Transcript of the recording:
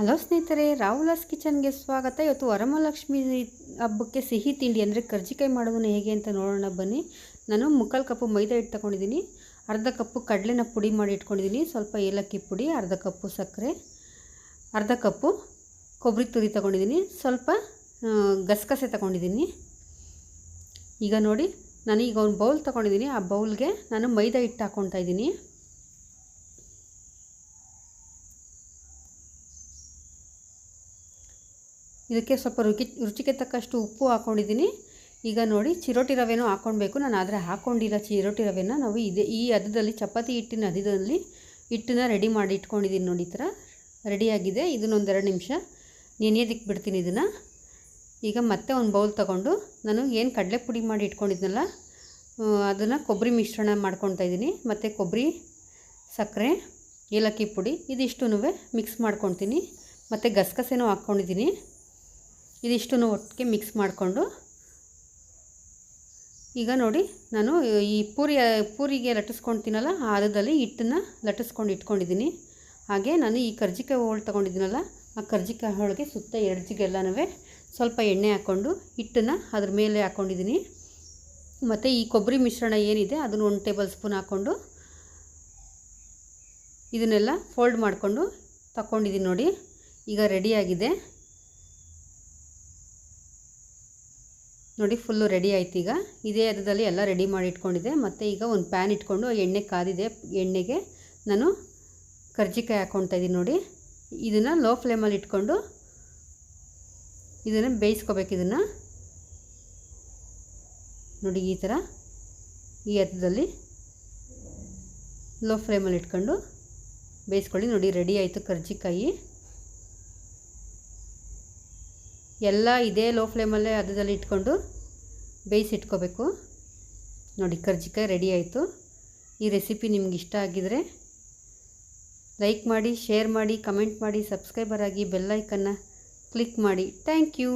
Hello ಸ್ನೇಹಿತರೆ ರಾಹುಲಾಸ್ ಕಿಚನ್ಗೆ ಸ್ವಾಗತ. ಇವತ್ತು ವರಮಹಾಲಕ್ಷ್ಮಿ ಹಬ್ಬಕ್ಕೆ ಸಿಹಿ ತಿಂಡಿ ಅಂದರೆ ಕರ್ಜಿಕಾಯಿ ಮಾಡೋದನ್ನು ಹೇಗೆ ಅಂತ ನೋಡೋಣ ಬನ್ನಿ. ನಾನು ಮುಕ್ಕಾಲು ಕಪ್ಪು ಮೈದಾ ಹಿಟ್ಟು ತೊಗೊಂಡಿದ್ದೀನಿ. ಅರ್ಧ ಕಪ್ಪು ಕಡಲೆನ ಪುಡಿ ಮಾಡಿ ಇಟ್ಕೊಂಡಿದ್ದೀನಿ. ಸ್ವಲ್ಪ ಏಲಕ್ಕಿ ಪುಡಿ, ಅರ್ಧ ಕಪ್ಪು ಸಕ್ಕರೆ, ಅರ್ಧ ಕಪ್ಪು ಕೊಬ್ಬರಿ ತುರಿ ತಗೊಂಡಿದ್ದೀನಿ. ಸ್ವಲ್ಪ ಗಸಗಸೆ ತಗೊಂಡಿದ್ದೀನಿ. ಈಗ ನೋಡಿ ನಾನು ಈಗ ಒಂದು ಬೌಲ್ ತೊಗೊಂಡಿದ್ದೀನಿ. ಆ ಬೌಲ್ಗೆ ನಾನು ಮೈದಾ ಹಿಟ್ಟು ಹಾಕ್ಕೊಳ್ತಾ ಇದ್ದೀನಿ. ಇದಕ್ಕೆ ಸ್ವಲ್ಪ ರುಚಿ, ರುಚಿಗೆ ತಕ್ಕಷ್ಟು ಉಪ್ಪು ಹಾಕ್ಕೊಂಡಿದ್ದೀನಿ ಈಗ ನೋಡಿ, ಚಿರೋಟಿ ರವೆನೂ ಹಾಕ್ಕೊಳ್ಬೇಕು. ನಾನು ಆದರೆ ಹಾಕ್ಕೊಂಡಿಲ್ಲ ಚಿರೋಟಿ ರವೆನ. ನಾವು ಇದೇ, ಈ ಅದದಲ್ಲಿ ಚಪಾತಿ ಹಿಟ್ಟಿನ ಹದದಲ್ಲಿ ಹಿಟ್ಟನ್ನ ರೆಡಿ ಮಾಡಿ ಇಟ್ಕೊಂಡಿದ್ದೀನಿ ನೋಡಿ ಈ ಥರ. ರೆಡಿಯಾಗಿದೆ ಇದನ್ನೊಂದೆರಡು ನಿಮಿಷ ನೆನೆಯೋದಕ್ಕೆ ಬಿಡ್ತೀನಿ ಇದನ್ನು. ಈಗ ಮತ್ತೆ ಒಂದು ಬೌಲ್ ತಗೊಂಡು ನಾನು ಏನು ಕಡಲೆ ಪುಡಿ ಮಾಡಿ ಇಟ್ಕೊಂಡಿದ್ನಲ್ಲ ಅದನ್ನು ಕೊಬ್ಬರಿ ಮಿಶ್ರಣ ಮಾಡ್ಕೊತಾ ಇದ್ದೀನಿ. ಮತ್ತು ಕೊಬ್ಬರಿ ಸಕ್ಕರೆ, ಏಲಕ್ಕಿ ಪುಡಿ ಇದಿಷ್ಟೂ ಮಿಕ್ಸ್ ಮಾಡ್ಕೊತೀನಿ ಮತ್ತು ಗಸಗಸೆನೂ ಹಾಕ್ಕೊಂಡಿದ್ದೀನಿ. ಇದಿಷ್ಟೂ ಒಟ್ಟಿಗೆ ಮಿಕ್ಸ್ ಮಾಡಿಕೊಂಡು, ಈಗ ನೋಡಿ ನಾನು ಈ ಪೂರಿ, ಪೂರಿಗೆ ಲಟ್ಟಿಸ್ಕೊಳ್ತೀನಲ್ಲ ಆ ಹದದಲ್ಲಿ ಹಿಟ್ಟನ್ನು ಲಟ್ಟಿಸ್ಕೊಂಡು ಇಟ್ಕೊಂಡಿದ್ದೀನಿ. ಹಾಗೆ ನಾನು ಈ ಕರ್ಜಿಕಾಯಿ ಹೋಳು ತೊಗೊಂಡಿದ್ದೀನಲ್ಲ, ಆ ಕರ್ಜಿಕಾಯಿ ಹೋಳಿಗೆ ಸುತ್ತ ಎಡ್ಜಿಗೆಲ್ಲನೂ ಸ್ವಲ್ಪ ಎಣ್ಣೆ ಹಾಕ್ಕೊಂಡು ಹಿಟ್ಟನ್ನು ಅದ್ರ ಮೇಲೆ ಹಾಕ್ಕೊಂಡಿದ್ದೀನಿ ಮತ್ತು ಈ ಕೊಬ್ಬರಿ ಮಿಶ್ರಣ ಏನಿದೆ ಅದನ್ನು ಒಂದು ಟೇಬಲ್ ಸ್ಪೂನ್ ಹಾಕ್ಕೊಂಡು ಇದನ್ನೆಲ್ಲ ಫೋಲ್ಡ್ ಮಾಡಿಕೊಂಡು ತಗೊಂಡಿದ್ದೀನಿ ನೋಡಿ, ಈಗ ರೆಡಿಯಾಗಿದೆ ನೋಡಿ ಫುಲ್ಲು ರೆಡಿ ಆಯ್ತು ಈಗ. ಇದೇ ಅದರಲ್ಲಿ ಎಲ್ಲ ರೆಡಿ ಮಾಡಿ ಇಟ್ಕೊಂಡಿದ್ದೆ. ಮತ್ತು ಈಗ ಒಂದು ಪ್ಯಾನ್ ಇಟ್ಕೊಂಡು ಎಣ್ಣೆ ಕಾದಿದೆ. ಎಣ್ಣೆಗೆ ನಾನು ಕರ್ಜಿಕಾಯಿ ಹಾಕ್ಕೊಳ್ತಾ ಇದ್ದೀನಿ ನೋಡಿ. ಇದನ್ನು ಲೋ ಫ್ಲೇಮಲ್ಲಿ ಇಟ್ಕೊಂಡು ಇದನ್ನು ಬೇಯಿಸ್ಕೋಬೇಕು ಇದನ್ನು. ನೋಡಿ ಈ ಥರ ಈ ಹತ್ತದಲ್ಲಿ ಲೋ ಫ್ಲೇಮಲ್ಲಿ ಇಟ್ಕೊಂಡು ಬೇಯಿಸ್ಕೊಳ್ಳಿ. ನೋಡಿ ರೆಡಿ ಆಯಿತು ಕರ್ಜಿಕಾಯಿ. ಎಲ್ಲ ಇದೇ ಲೋ ಫ್ಲೇಮಲ್ಲೇ ಅದರಲ್ಲಿ ಇಟ್ಕೊಂಡು ಬೇಯಿಸಿಟ್ಕೋಬೇಕು ನೋಡಿ ಕರ್ಜಿಕಾಯಿ ರೆಡಿ ಆಯಿತು. ಈ ರೆಸಿಪಿ ನಿಮ್ಗೆ ಇಷ್ಟ ಆಗಿದರೆ ಲೈಕ್ ಮಾಡಿ ಶೇರ್ ಮಾಡಿ ಕಮೆಂಟ್ ಮಾಡಿ ಸಬ್ಸ್ಕ್ರೈಬರ್ ಆಗಿ ಬೆಲ್ಲೈಕನ್ನು ಕ್ಲಿಕ್ ಮಾಡಿ. Thank you